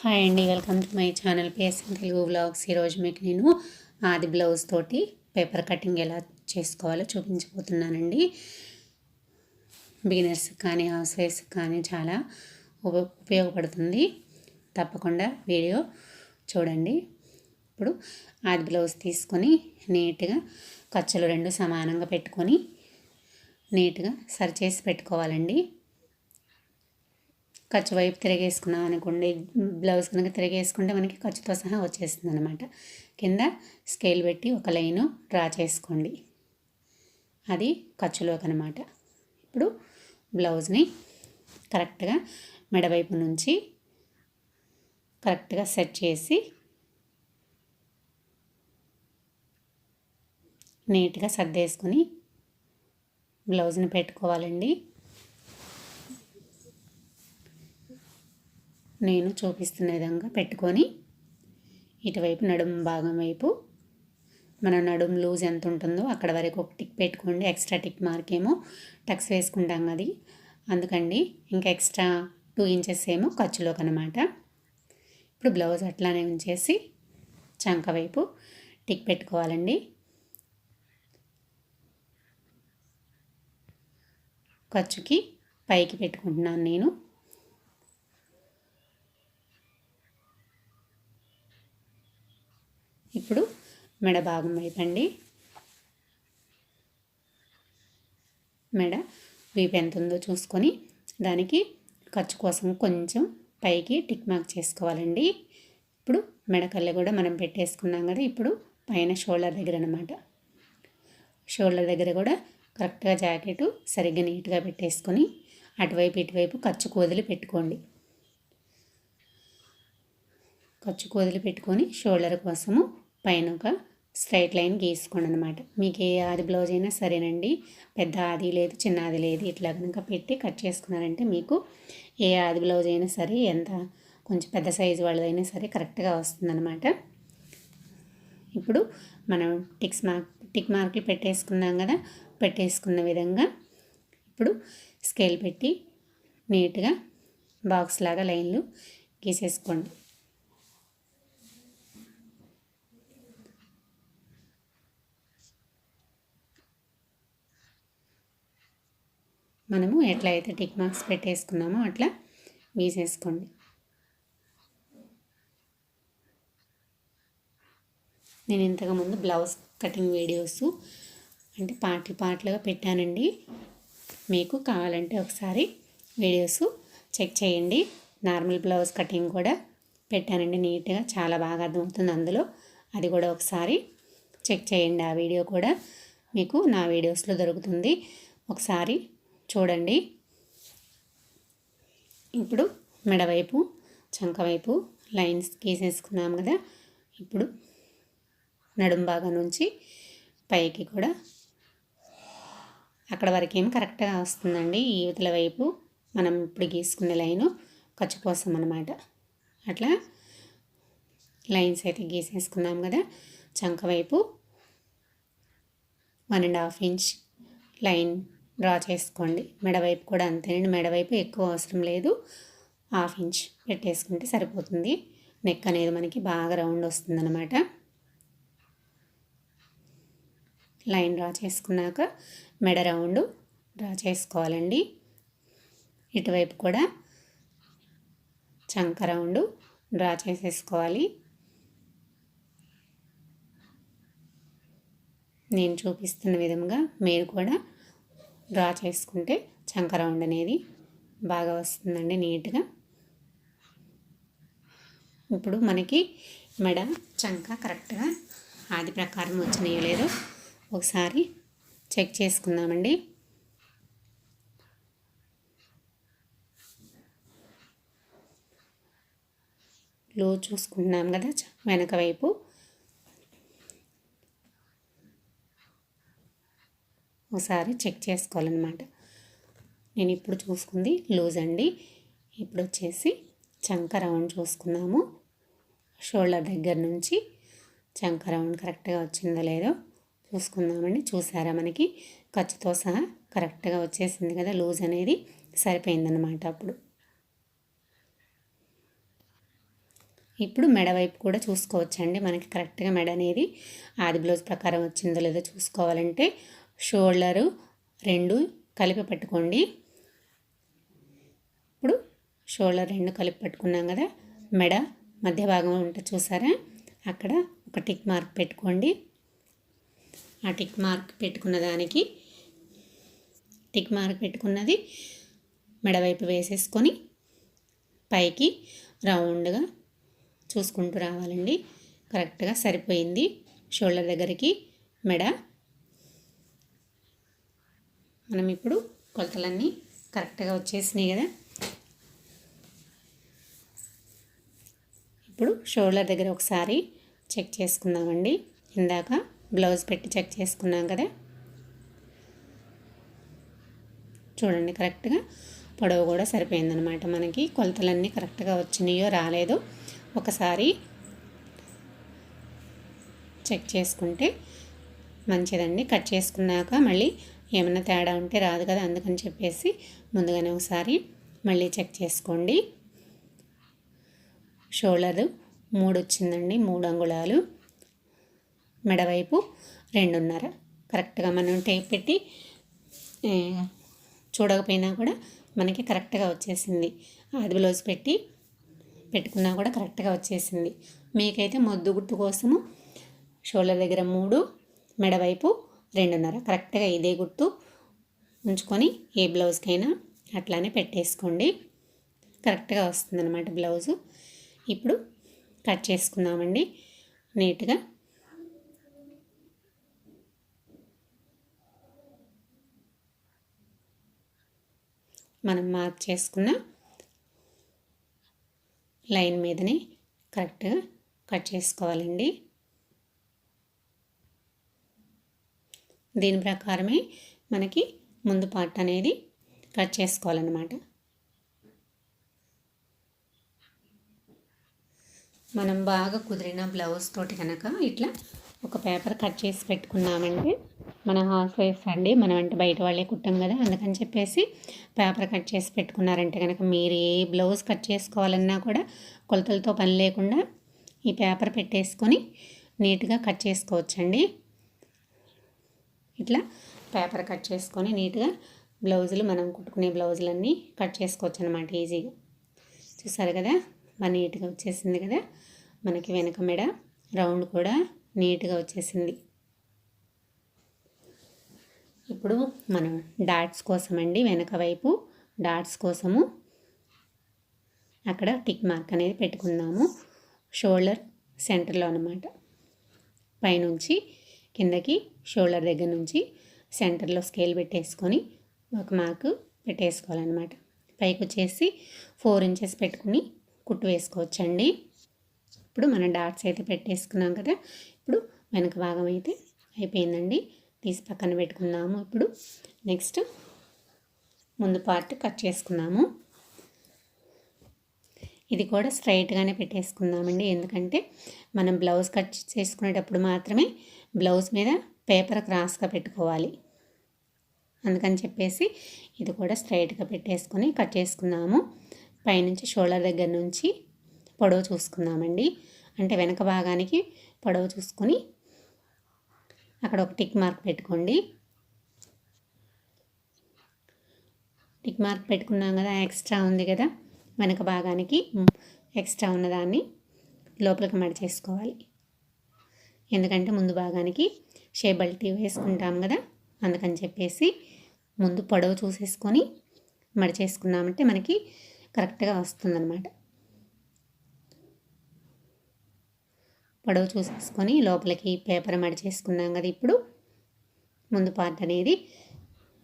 Hi అండి welcome to my channel PSN Telugu blogs ఈరోజు మీకు నేను ఆది బ్లౌజ్ తోటి పేపర్ కటింగ్ ఎలా చేసుకోవాలో చూపించబోతున్నానండి. బిగినర్స్ కానీ హౌస్ వైఫ్స్ కానీ చాలా ఉప- ఉపయోగపడుతుంది. తప్పకుండా వీడియో చూడండి. ఇప్పుడు ఆది బ్లౌజ్ తీసుకొని నీట్గా ఖర్చులు రెండు సమానంగా పెట్టుకొని నీట్గా సరిచేసి పెట్టుకోవాలండి. ఖర్చు వైపు తిరిగేసుకున్నాం అనుకోండి బ్లౌజ్ కనుక తిరిగేసుకుంటే మనకి ఖర్చుతో సహా వచ్చేస్తుంది అనమాట కింద స్కేల్ పెట్టి ఒక లైను డ్రా చేసుకోండి. అది ఖర్చులోకి అనమాట ఇప్పుడు బ్లౌజ్ని కరెక్ట్గా మెడవైపు నుంచి కరెక్ట్గా సెట్ చేసి నీట్గా సర్దేసుకొని బ్లౌజ్ని పెట్టుకోవాలండి. నేను చూపిస్తున్న విధంగా పెట్టుకొని ఇటువైపు నడుము భాగం వైపు మన నడుము లూజ్ ఎంత ఉంటుందో అక్కడ వరకు ఒక టిక్ పెట్టుకోండి. ఎక్స్ట్రా టిక్ మార్క్ ఏమో టక్స్ వేసుకుంటాం అది. అందుకండి ఇంకా ఎక్స్ట్రా టూ ఇంచెస్ ఏమో ఖర్చులోకి అనమాట ఇప్పుడు బ్లౌజ్ అట్లానే ఉంచేసి చంక వైపు టిక్ పెట్టుకోవాలండి. ఖర్చుకి పైకి పెట్టుకుంటున్నాను నేను ఇప్పుడు మెడ భాగం వైపండి. మెడ వీపు ఎంత ఉందో చూసుకొని దానికి ఖర్చు కోసం కొంచెం పైకి టిక్ మార్క్ చేసుకోవాలండి. ఇప్పుడు మెడకల్లి కూడా మనం పెట్టేసుకున్నాం కదా ఇప్పుడు పైన షోల్డర్ దగ్గర అనమాట షోల్డర్ దగ్గర కూడా కరెక్ట్గా జాకెట్ సరిగ్గా నీట్గా పెట్టేసుకొని అటువైపు ఇటువైపు ఖర్చు కోదిలి పెట్టుకోండి. ఖర్చు కోదిలి పెట్టుకొని షోల్డర్ కోసము పైన ఒక స్ట్రైట్ లైన్ గీసుకోండి అనమాట మీకు ఏ ఆది బ్లౌజ్ అయినా సరేనండి. పెద్ద ఆది లేదు చిన్న ఆది లేదు ఇట్లా కనుక పెట్టి కట్ చేసుకున్నారంటే మీకు ఏ ఆది బ్లౌజ్ అయినా సరే ఎంత కొంచెం పెద్ద సైజు వాళ్ళదైనా సరే కరెక్ట్గా వస్తుందన్నమాట. ఇప్పుడు మనం టిక్స్ మార్క్ టిక్ మార్కులు పెట్టేసుకున్నాం కదా పెట్టేసుకున్న విధంగా ఇప్పుడు స్కేల్ పెట్టి నీట్గా బాక్స్ లాగా లైన్లు గీసేసుకోండి. మనము ఎట్లా అయితే టిక్ మార్క్స్ పెట్టేసుకున్నామో అట్లా గీసేసుకోండి. నేను ఇంతకుముందు బ్లౌజ్ కటింగ్ వీడియోస్ అంటే పార్టీ పార్ట్లుగా పెట్టానండి. మీకు కావాలంటే ఒకసారి వీడియోస్ చెక్ చేయండి. నార్మల్ బ్లౌజ్ కటింగ్ కూడా పెట్టానండి నీట్గా చాలా బాగా అర్థమవుతుంది అందులో. అది కూడా ఒకసారి చెక్ చేయండి. ఆ వీడియో కూడా మీకు నా వీడియోస్లో దొరుకుతుంది. ఒకసారి చూడండి. ఇప్పుడు మెడవైపు చంక వైపు లైన్స్ గీసేసుకున్నాం కదా. ఇప్పుడు నడుం భాగం నుంచి పైకి కూడా. అక్కడ వరకు ఏం కరెక్ట్గా వస్తుందండి? ఈ యువతల వైపు మనం ఇప్పుడు గీసుకునే లైను ఖర్చు కోసం అనమాట అట్లా లైన్స్ అయితే గీసేసుకున్నాం కదా. చంక వైపు one and half inch line draw చేసుకోండి. మెడవైపు కూడా అంతేనండి. మెడవైపు ఎక్కువ అవసరం లేదు. హాఫ్ ఇంచ్ పెట్టేసుకుంటే సరిపోతుంది. నెక్ అనేది మనకి బాగా రౌండ్ వస్తుందన్నమాట. లైన్ డ్రా చేసుకున్నాక మెడ రౌండ్ డ్రా చేసుకోవాలండి. ఇటువైపు కూడా చంక రౌండ్ డ్రా చేసేసుకోవాలి. నేను చూపిస్తున్న విధంగా మీరు కూడా డ్రా చేసుకుంటే చంక రౌండ్ అనేది బాగా వస్తుందండి నీట్గా. ఇప్పుడు మనకి మెడ చంక కరెక్ట్గా ఆది ప్రకారం వచ్చినాయో లేదో ఒకసారి చెక్ చేసుకుందామండి. లో చూసుకుంటున్నాం కదా వెనక వైపు. ఒకసారి చెక్ చేసుకోవాలన్నమాట. నేను ఇప్పుడు చూసుకుంది లూజ్ అండి. ఇప్పుడు వచ్చేసి చంక రౌండ్ చూసుకున్నాము షోల్డర్ దగ్గర నుంచి చంక రౌండ్ కరెక్ట్గా వచ్చిందో లేదో చూసుకుందామండి. చూసారా మనకి? ఖర్చుతో సహా కరెక్ట్గా వచ్చేసింది కదా లూజ్ అనేది. సరిపోయిందన్నమాట అప్పుడు. ఇప్పుడు మెడ వైపు కూడా చూసుకోవచ్చండి. మనకి కరెక్ట్గా మెడ అనేది ఆది బ్లౌజ్ ప్రకారం వచ్చిందో లేదో చూసుకోవాలంటే షోల్డరు రెండు కలిపి పట్టుకోండి. ఇప్పుడు షోల్డర్ రెండు కలిపి పట్టుకున్నాం కదా మెడ మధ్య భాగం ఉంటుంది చూసారా? అక్కడ ఒక టిక్ మార్క్ పెట్టుకోండి. ఆ టిక్ మార్క్ పెట్టుకున్న దానికి టిక్ మార్క్ పెట్టుకున్నది మెడవైపు వేసేసుకొని పైకి రౌండ్గా చూసుకుంటూ రావాలండి. కరెక్ట్గా సరిపోయింది. షోల్డర్ దగ్గరికి మెడ మనం ఇప్పుడు కొలతలన్నీ కరెక్ట్గా వచ్చేసినాయి కదా. ఇప్పుడు షోల్డర్ దగ్గర ఒకసారి చెక్ చేసుకుందామండి. ఇందాక బ్లౌజ్ పెట్టి చెక్ చేసుకున్నాం కదా. చూడండి కరెక్ట్గా పొడవు కూడా సరిపోయిందనమాట మనకి కొలతలన్నీ కరెక్ట్గా వచ్చినాయో రాలేదో ఒకసారి చెక్ చేసుకుంటే మంచిదండి. కట్ చేసుకున్నాక మళ్ళీ ఏమైనా తేడా ఉంటే రాదు కదా అందుకని చెప్పేసి ముందుగానే ఒకసారి మళ్ళీ చెక్ చేసుకోండి. షోల్డర్ మూడు వచ్చిందండి మూడు అంగుళాలు మెడవైపు రెండున్నర. కరెక్ట్గా మనం టేప్ పెట్టి చూడకపోయినా కూడా మనకి కరెక్ట్గా వచ్చేసింది. ఆది బ్లౌజ్ పెట్టి పెట్టుకున్నా కూడా కరెక్ట్గా వచ్చేసింది. మీకైతే మొద్దు గుట్టు కోసము షోల్డర్ దగ్గర మూడు మెడవైపు రెండున్నర కరెక్ట్గా ఇదే గుర్తు. ఉంచుకొని ఏ బ్లౌజ్కైనా అట్లానే పెట్టేసుకోండి. కరెక్ట్గా వస్తుందన్నమాట బ్లౌజు. ఇప్పుడు కట్ చేసుకుందామండి. నీట్గా. మనం మార్క్ చేసుకున్న లైన్ మీదనే కరెక్ట్గా కట్ చేసుకోవాలండి. దీని ప్రకారమే మనకి ముందు పార్ట్ అనేది కట్ చేసుకోవాలన్నమాట. మనం బాగా కుదిరిన బ్లౌజ్ తోటి కనుక ఇట్లా ఒక పేపర్ కట్ చేసి పెట్టుకున్నామంటే మన హాఫ్ వైఫ్ అండి మనం అంటే బయట వాళ్ళే కుట్టాం కదా అందుకని చెప్పేసి పేపర్ కట్ చేసి పెట్టుకున్నారంటే కనుక మీరు ఏ బ్లౌజ్ కట్ చేసుకోవాలన్నా కూడా కొలతలతో పని లేకుండా ఈ పేపర్ పెట్టేసుకొని నీట్గా కట్ చేసుకోవచ్చండి. ఇట్లా పేపర్ కట్ చేసుకొని నీట్గా బ్లౌజులు మనం కుట్టుకునే బ్లౌజులన్నీ కట్ చేసుకోవచ్చు అనమాట ఈజీగా. చూసారు కదా? బాగా నీట్గా వచ్చేసింది కదా? మనకి వెనక మెడ రౌండ్ కూడా నీట్గా వచ్చేసింది. ఇప్పుడు మనం డాట్స్ కోసం అండి వెనక వైపు డాట్స్ కోసము అక్కడ టిక్ మార్క్ అనేది పెట్టుకుందాము. షోల్డర్ సెంటర్లో అనమాట పైనుంచి కిందకి షోల్డర్ దగ్గర నుంచి సెంటర్లో స్కేల్ పెట్టేసుకొని ఒక మార్కు పెట్టేసుకోవాలన్నమాట. పైకి వచ్చేసి ఫోర్ ఇంచెస్ పెట్టుకుని కుట్టు వేసుకోవచ్చండి. ఇప్పుడు మనం డాట్స్ అయితే పెట్టేసుకున్నాం కదా. ఇప్పుడు వెనక భాగం అయితే అయిపోయిందండి. తీసి పక్కన పెట్టుకుందాము ఇప్పుడు. నెక్స్ట్ ముందు పార్ట్ కట్ చేసుకున్నాము ఇది కూడా స్ట్రైట్గానే పెట్టేసుకుందామండి. ఎందుకంటే మనం బ్లౌజ్ కట్ చేసుకునేటప్పుడు మాత్రమే బ్లౌజ్ మీద పేపర్ క్రాస్గా పెట్టుకోవాలి. అందుకని చెప్పేసి ఇది కూడా స్ట్రైట్గా పెట్టేసుకొని కట్ చేసుకున్నాము. పైనుంచి షోల్డర్ దగ్గర నుంచి పొడవు చూసుకుందామండి. అంటే వెనక భాగానికి పొడవు చూసుకొని అక్కడ ఒక టిక్ మార్క్ పెట్టుకోండి. టిక్ మార్క్ పెట్టుకున్నాం కదా ఎక్స్ట్రా ఉంది కదా వెనక భాగానికి ఎక్స్ట్రా ఉన్నదాన్ని లోపలికి మడిచేసుకోవాలి. ఎందుకంటే ముందు భాగానికి షేబల్టీ వేసుకుంటాం కదా అందుకని చెప్పేసి ముందు పొడవు చూసేసుకొని మడిచేసుకున్నామంటే మనకి కరెక్ట్గా వస్తుందన్నమాట. పొడవు చూసేసుకొని లోపలికి పేపర్ మడిచేసుకున్నాం కదా ఇప్పుడు ముందు పార్ట్ అనేది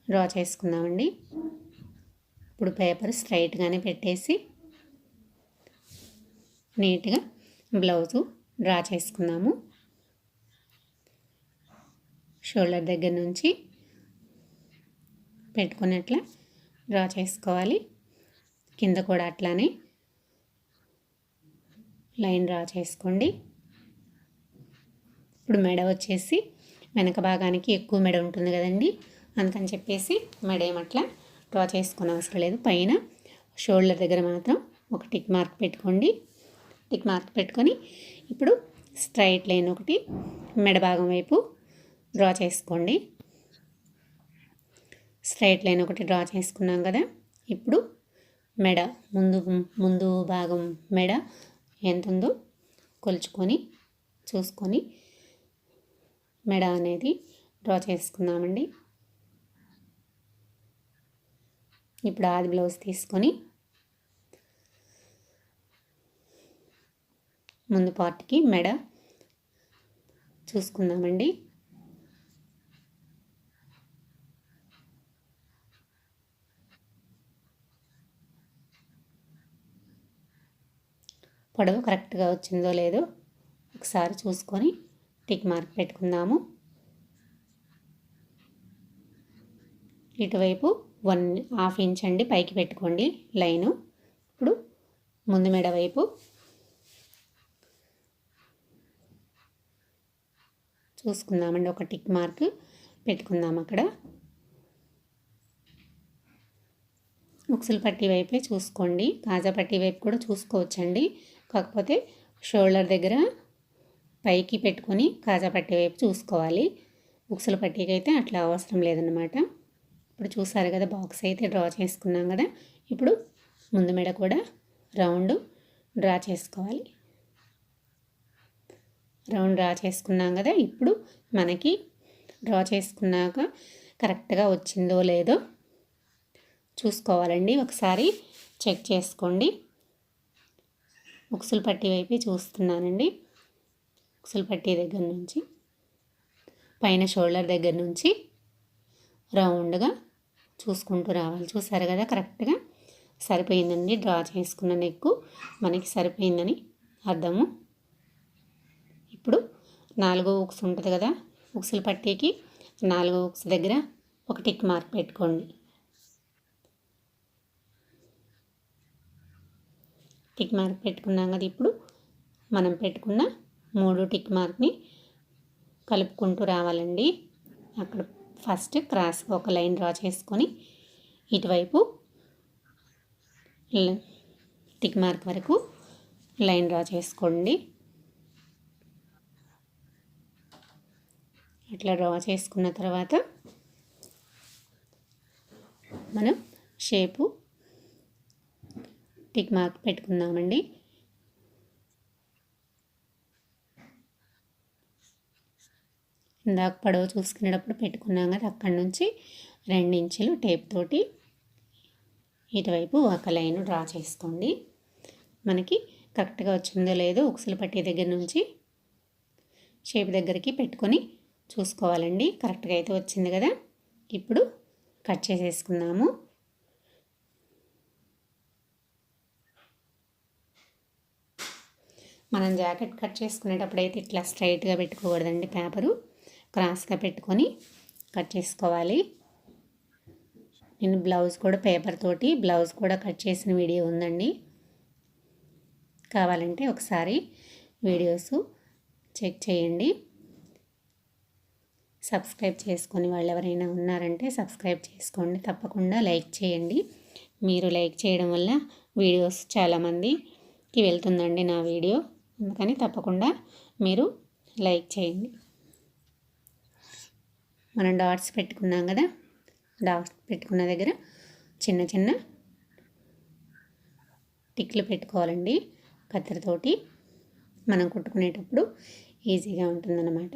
డ్రా చేసుకుందామండి. ఇప్పుడు పేపర్ స్ట్రైట్గానే పెట్టేసి నీట్గా బ్లౌజు డ్రా చేసుకున్నాము. షోల్డర్ దగ్గర నుంచి పెట్టుకున్నట్ల డ్రా చేసుకోవాలి. కింద కూడా అట్లానే లైన్ డ్రా చేసుకోండి. ఇప్పుడు మెడ వచ్చేసి వెనక భాగానికి ఎక్కువ మెడ ఉంటుంది కదండి. అందుకని చెప్పేసి మెడ ఏమట్లా డ్రా చేసుకునే అవసరం లేదు. పైన షోల్డర్ దగ్గర మాత్రం ఒక టిక్ మార్క్ పెట్టుకోండి. టిక్ మార్క్ పెట్టుకొని ఇప్పుడు స్ట్రైట్ లైన్ ఒకటి మెడ భాగం వైపు డ్రా చేసుకోండి. స్ట్రైట్ లైన్ ఒకటి డ్రా చేసుకున్నాం కదా. ఇప్పుడు మెడ ముందు ముందు భాగం మెడ ఎంత ఉందో కొలుచుకొని చూసుకొని మెడ అనేది డ్రా చేసుకుందామండి. ఇప్పుడు ఆది బ్లౌజ్ తీసుకొని ముందు పార్ట్కి మెడ చూసుకుందామండి. పొడవు కరెక్ట్గా వచ్చిందో లేదో ఒకసారి చూసుకొని టిక్ మార్క్ పెట్టుకుందాము. ఇటువైపు వన్ హాఫ్ ఇంచ్ అండి పైకి పెట్టుకోండి లైను. ఇప్పుడు ముందు మెడ వైపు చూసుకుందామండి ఒక టిక్ మార్క్ పెట్టుకుందాం అక్కడ. ఉక్సులు పట్టి వైపే చూసుకోండి కాజా పట్టి వైపు కూడా చూసుకోవచ్చండి. కాకపోతే షోల్డర్ దగ్గర పైకి పెట్టుకొని కాజా పట్టే వైపు చూసుకోవాలి. బుక్స్ల పట్టీకి అయితే అట్లా అవసరం లేదన్నమాట. ఇప్పుడు చూసారు కదా బాక్స్ అయితే డ్రా చేసుకున్నాం కదా. ఇప్పుడు ముందు మెడ కూడా రౌండ్ డ్రా చేసుకోవాలి. రౌండ్ డ్రా చేసుకున్నాం కదా ఇప్పుడు మనకి డ్రా చేసుకున్నాక కరెక్ట్గా వచ్చిందో లేదో చూసుకోవాలండి. ఒకసారి చెక్ చేసుకోండి. ఉక్సులు పట్టి వైపు చూస్తున్నానండి. ఉక్సులు పట్టి దగ్గర నుంచి పైన షోల్డర్ దగ్గర నుంచి రౌండ్గా చూసుకుంటూ రావాలి. చూసారు కదా కరెక్ట్గా సరిపోయిందండి. డ్రా చేసుకున్న నెక్కు మనకి సరిపోయిందని అర్థము. ఇప్పుడు నాలుగో ఉక్స్ ఉంటుంది కదా ఉక్సులు పట్టీకి నాలుగో ఉక్స్ దగ్గర ఒక టిక్ మార్క్ పెట్టుకోండి. టిక్ మార్క్ పెట్టుకున్నాం కదా ఇప్పుడు మనం పెట్టుకున్న మూడు టిక్ మార్క్ని కలుపుకుంటూ రావాలండి. అక్కడ ఫస్ట్ క్రాస్ ఒక లైన్ డ్రా చేసుకొని ఇటువైపు టిక్ మార్క్ వరకు లైన్ డ్రా చేసుకోండి. అట్లా డ్రా చేసుకున్న తర్వాత మనం షేపు టిక్ మార్క్ పెట్టుకుందామండి. ఇందాక పడవ చూసుకునేటప్పుడు పెట్టుకున్నాం కదా అక్కడి నుంచి రెండు ఇంచులు టేప్ తోటి ఇటువైపు ఒక లైన్ డ్రా చేసుకోండి. మనకి కరెక్ట్గా వచ్చిందో లేదో ఉక్సులు పట్టే దగ్గర నుంచి షేప్ దగ్గరికి పెట్టుకొని చూసుకోవాలండి. కరెక్ట్గా అయితే వచ్చింది కదా. ఇప్పుడు కట్ చేసేసుకుందాము. మనం జాకెట్ కట్ చేసుకునేటప్పుడు అయితే ఇట్లా స్ట్రైట్గా పెట్టుకోకూడదండి పేపరు. క్రాస్గా పెట్టుకొని కట్ చేసుకోవాలి. నేను బ్లౌజ్ కూడా పేపర్ తోటి బ్లౌజ్ కూడా కట్ చేసిన వీడియో ఉందండి. కావాలంటే ఒకసారి వీడియోస్ చెక్ చేయండి. సబ్స్క్రైబ్ చేసుకొని వాళ్ళు ఎవరైనా ఉన్నారంటే సబ్స్క్రైబ్ చేసుకోండి. తప్పకుండా లైక్ చేయండి. మీరు లైక్ చేయడం వల్ల వీడియోస్ చాలామందికి వెళ్తుందండి నా వీడియో. అందుకని తప్పకుండా మీరు లైక్ చేయండి. మనం డాట్స్ పెట్టుకున్నాం కదా? డాట్స్ పెట్టుకున్న దగ్గర చిన్న చిన్న టిక్లు పెట్టుకోవాలండి. కత్తెరతోటి మనం కుట్టుకునేటప్పుడు ఈజీగా ఉంటుందన్నమాట.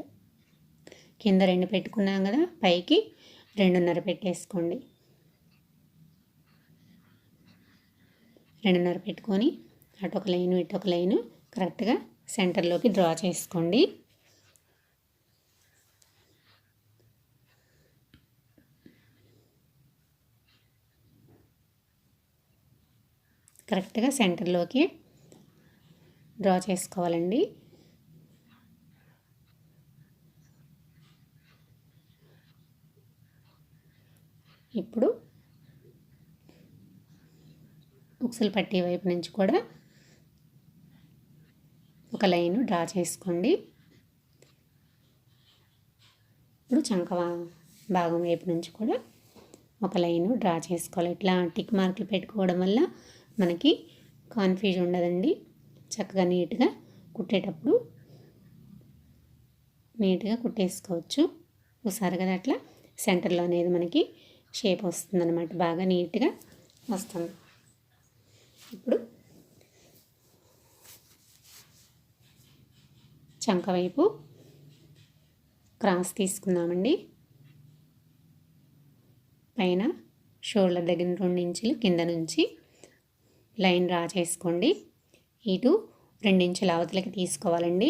కింద రెండు పెట్టుకున్నాం కదా? పైకి రెండున్నర పెట్టేసుకోండి. రెండున్నర పెట్టుకొని అటు ఒక లైను ఇటు ఒక లైను కరెక్ట్గా సెంటర్లోకి డ్రా చేసుకోండి. కరెక్ట్గా సెంటర్లోకి డ్రా చేసుకోవాలండి. ఇప్పుడు ఉక్సలు పట్టే వైపు నుంచి కూడా ఒక లైన్ డ్రా చేసుకోండి. ఇప్పుడు చంక భాగం వైపు నుంచి కూడా ఒక లైన్ డ్రా చేసుకోవాలి. ఇట్లా టిక్ మార్కులు పెట్టుకోవడం వల్ల మనకి కాన్ఫ్యూజ్ ఉండదండి. చక్కగా నీట్గా కుట్టేటప్పుడు నీట్గా కుట్టేసుకోవచ్చు. ఒకసారి కదా అట్లా సెంటర్లో అనేది మనకి షేప్ వస్తుంది అనమాట బాగా నీట్గా వస్తుంది. ఇప్పుడు చంక వైపు క్రాస్ తీసుకుందామండి. పైన షోల్డర్ దగ్గర రెండు ఇంచులు కింద నుంచి లైన్ డ్రా చేసుకోండి. ఇటు రెండించుల అవతలకి తీసుకోవాలండి.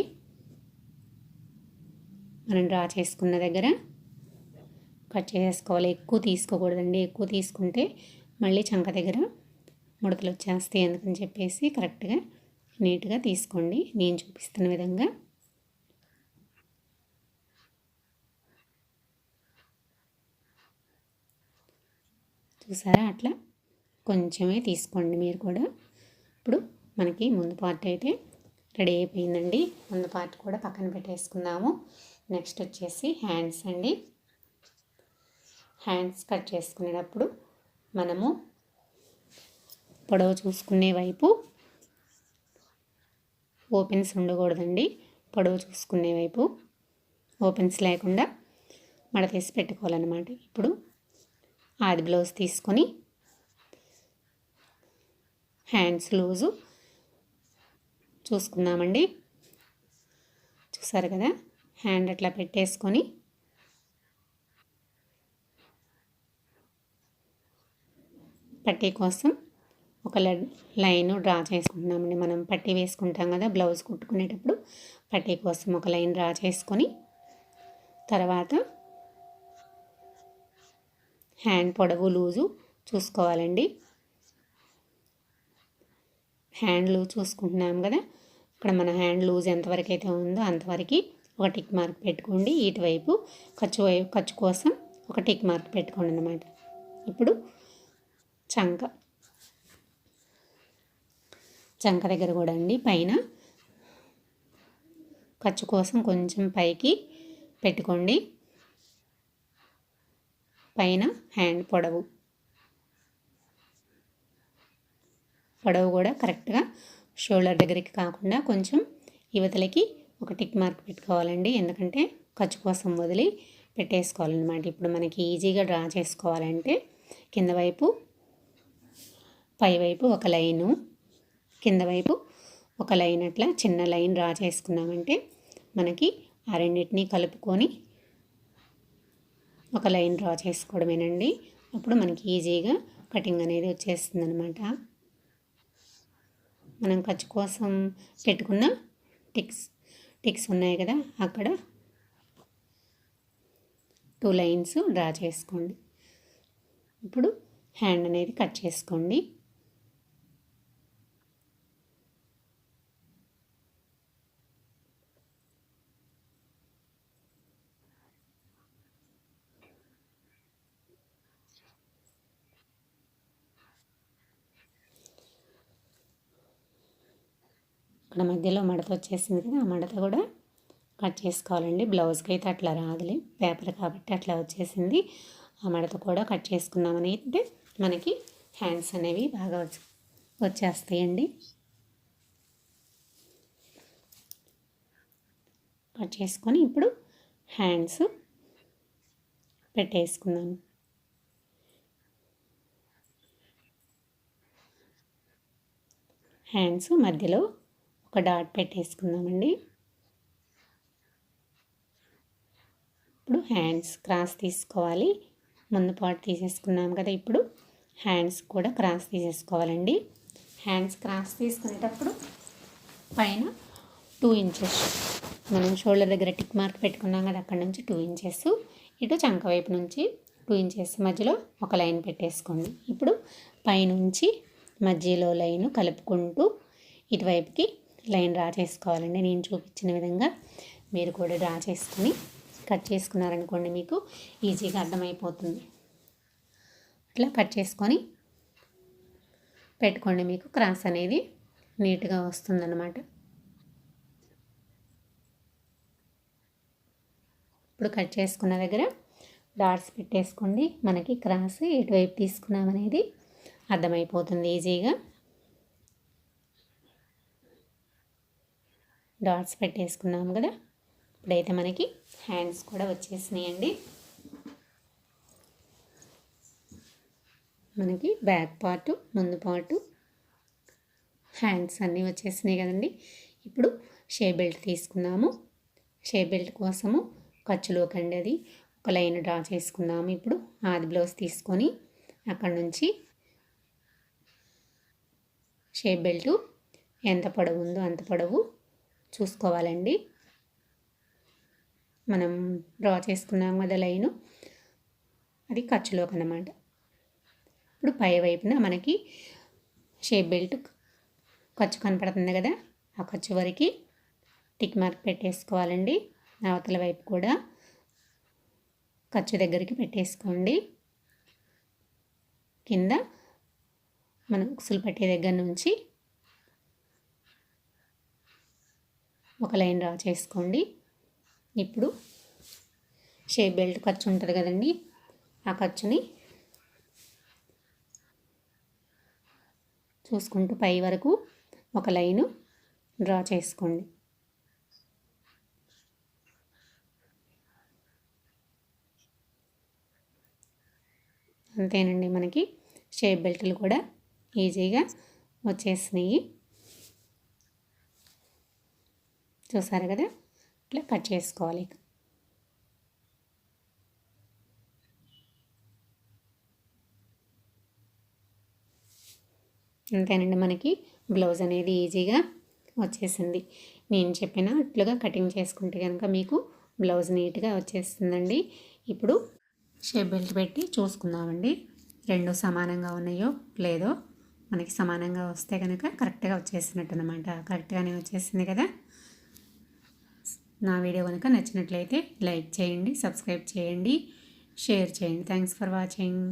మనం డ్రా చేసుకున్న దగ్గర కట్ చేసుకోవాలి. ఎక్కువ తీసుకోకూడదండి. ఎక్కువ తీసుకుంటే మళ్ళీ చంక దగ్గర ముడతలు వచ్చేస్తాయి ఎందుకని చెప్పేసి కరెక్ట్గా నీట్గా తీసుకోండి. నేను చూపిస్తున్న విధంగా. చూసారా? అట్లా కొంచెమే తీసుకోండి మీరు కూడా. ఇప్పుడు మనకి ముందు పార్ట్ అయితే రెడీ అయిపోయిందండి. ముందు పార్ట్ కూడా పక్కన పెట్టేసుకుందాము. నెక్స్ట్ వచ్చేసి హ్యాండ్స్ అండి. హ్యాండ్స్ కట్ చేసుకునేటప్పుడు మనము పొడవు చూసుకునే వైపు ఓపెన్స్ ఉండకూడదండి. పొడవు చూసుకునే వైపు ఓపెన్స్ లేకుండా మడతీసి పెట్టుకోవాలన్నమాట. ఇప్పుడు ఆది బ్లౌజ్ తీసుకొని హ్యాండ్స్ లూజు చూసుకుందామండి. చూసారు కదా? హ్యాండ్ అట్లా పెట్టేసుకొని పట్టీ కోసం ఒక లైన్ డ్రా చేసుకుంటున్నామండి. మనం పట్టీ వేసుకుంటాం కదా బ్లౌజ్ కుట్టుకునేటప్పుడు పట్టీ కోసం ఒక లైన్ డ్రా చేసుకొని తర్వాత హ్యాండ్ పొడవు లూజు చూసుకోవాలండి. హ్యాండ్ లూజ్ చూసుకుంటున్నాం కదా. ఇక్కడ మన హ్యాండ్ లూజ్ ఎంతవరకు అయితే ఉందో అంతవరకు ఒక టిక్ మార్క్ పెట్టుకోండి. ఇటువైపు ఖర్చు వైపు ఖర్చు కోసం ఒక టిక్ మార్క్ పెట్టుకోండి అనమాట ఇప్పుడు చంక. చంక దగ్గర కూడా అండి. పైన ఖర్చు కోసం కొంచెం పైకి పెట్టుకోండి. పైన హ్యాండ్ పొడవు. పొడవు కూడా కరెక్ట్గా షోల్డర్ దగ్గరికి కాకుండా కొంచెం యువతలకి ఒక టిక్ మార్క్ పెట్టుకోవాలండి. ఎందుకంటే ఖర్చు కోసం వదిలి పెట్టేసుకోవాలన్నమాట. ఇప్పుడు మనకి ఈజీగా డ్రా చేసుకోవాలంటే కింద వైపు పైవైపు ఒక లైను కింద వైపు ఒక లైన్ అట్లా చిన్న లైన్ డ్రా చేసుకున్నామంటే మనకి ఆ రెండింటినీ కలుపుకొని ఒక లైన్ డ్రా చేసుకోవడమేనండి. అప్పుడు మనకి ఈజీగా కటింగ్ అనేది వచ్చేస్తుంది అనమాట మనం ఖర్చు కోసం పెట్టుకున్న టిక్స్ టిక్స్ ఉన్నాయి కదా అక్కడ టూ లైన్స్ డ్రా చేసుకోండి. ఇప్పుడు హ్యాండ్ అనేది కట్ చేసుకోండి. అక్కడ మధ్యలో మడత వచ్చేసింది కదా ఆ మడత కూడా కట్ చేసుకోవాలండి. బ్లౌజ్కి అయితే అట్లా రాదులే పేపర్ కాబట్టి అట్లా వచ్చేసింది. ఆ మడత కూడా కట్ చేసుకున్నామని అయితే మనకి హ్యాండ్స్ అనేవి బాగా వచ్చేస్తాయండి. కట్ చేసుకొని ఇప్పుడు హ్యాండ్స్ పెట్టేసుకున్నాను హ్యాండ్స్ మధ్యలో ఒక డాట్ పెట్టేసుకుందామండి. ఇప్పుడు హ్యాండ్స్ క్రాస్ తీసుకోవాలి. ముందు పాటు తీసేసుకున్నాం కదా ఇప్పుడు. హ్యాండ్స్ కూడా క్రాస్ తీసేసుకోవాలండి. హ్యాండ్స్ క్రాస్ తీసుకునేటప్పుడు పైన టూ ఇంచెస్. మనం షోల్డర్ దగ్గర టిక్ మార్క్ పెట్టుకున్నాం కదా అక్కడ నుంచి టూ ఇంచెస్. ఇటు చంక వైపు నుంచి టూ ఇంచెస్ మధ్యలో ఒక లైన్ పెట్టేసుకోండి. ఇప్పుడు పైనుంచి మధ్యలో లైన్ కలుపుకుంటూ ఇటువైపుకి లైన్ డ్రా చేసుకోవాలండి. నేను చూపించిన విధంగా మీరు కూడా డ్రా చేసుకుని కట్ చేసుకున్నారనుకోండి మీకు ఈజీగా అర్థమైపోతుంది. అట్లా కట్ చేసుకొని పెట్టుకోండి. మీకు క్రాస్ అనేది నీట్గా వస్తుందన్నమాట. ఇప్పుడు కట్ చేసుకున్న దగ్గర డాట్స్ పెట్టేసుకోండి. మనకి క్రాస్ ఎటువైపు తీసుకున్నామనేది అర్థమైపోతుంది ఈజీగా. డాట్స్ పెట్టేసుకున్నాము కదా? ఇప్పుడైతే మనకి హ్యాండ్స్ కూడా వచ్చేసినాయండి. మనకి బ్యాక్ పార్టు ముందు పార్టు హ్యాండ్స్ అన్నీ వచ్చేసినాయి కదండి. ఇప్పుడు షే బెల్ట్ తీసుకున్నాము షే బెల్ట్ కోసము ఖర్చులోకండి అది. ఒక లైన్ డ్రా చేసుకున్నాము ఇప్పుడు. ఆది బ్లౌజ్ తీసుకొని అక్కడ నుంచి షేప్ బెల్ట్ ఎంత పొడవు ఉందో అంత పొడవు చూసుకోవాలండి. మనం డ్రా చేసుకున్నాం కదా లైను అది ఖర్చులోకి అన్నమాట. ఇప్పుడు పై వైపున మనకి షేప్ బెల్ట్ ఖర్చు కనపడుతుంది కదా ఆ ఖర్చు వరకు టిక్ మార్క్ పెట్టేసుకోవాలండి. అవతల వైపు కూడా ఖర్చు దగ్గరికి పెట్టేసుకోండి. కింద మనం ఉక్సులు పట్టే దగ్గర నుంచి ఒక లైన్ డ్రా చేసుకోండి. ఇప్పుడు షేప్ బెల్ట్ ఖర్చు ఉంటుంది కదండి ఆ ఖర్చుని చూసుకుంటూ పై వరకు ఒక లైను డ్రా చేసుకోండి. అంతేనండి మనకి షేప్ బెల్ట్లు కూడా ఈజీగా వచ్చేసినాయి. చూసారు కదా? ఇట్లా కట్ చేసుకోవాలి అంతేనండి మనకి బ్లౌజ్ అనేది ఈజీగా వచ్చేసింది. నేను చెప్పిన అట్లుగా కటింగ్ చేసుకుంటే కనుక మీకు బ్లౌజ్ నీట్గా వచ్చేస్తుందండి. ఇప్పుడు షేప్ బెల్ట్ పెట్టి చూసుకుందామండి. రెండు సమానంగా ఉన్నాయో లేదో మనకి సమానంగా వస్తే కనుక కరెక్ట్గా వచ్చేసినట్టు అనమాట కరెక్ట్గానే వచ్చేసింది కదా? నా వీడియో కనుక నచ్చినట్లయితే లైక్ చేయండి సబ్స్క్రైబ్ చేయండి షేర్ చేయండి. Thanks for watching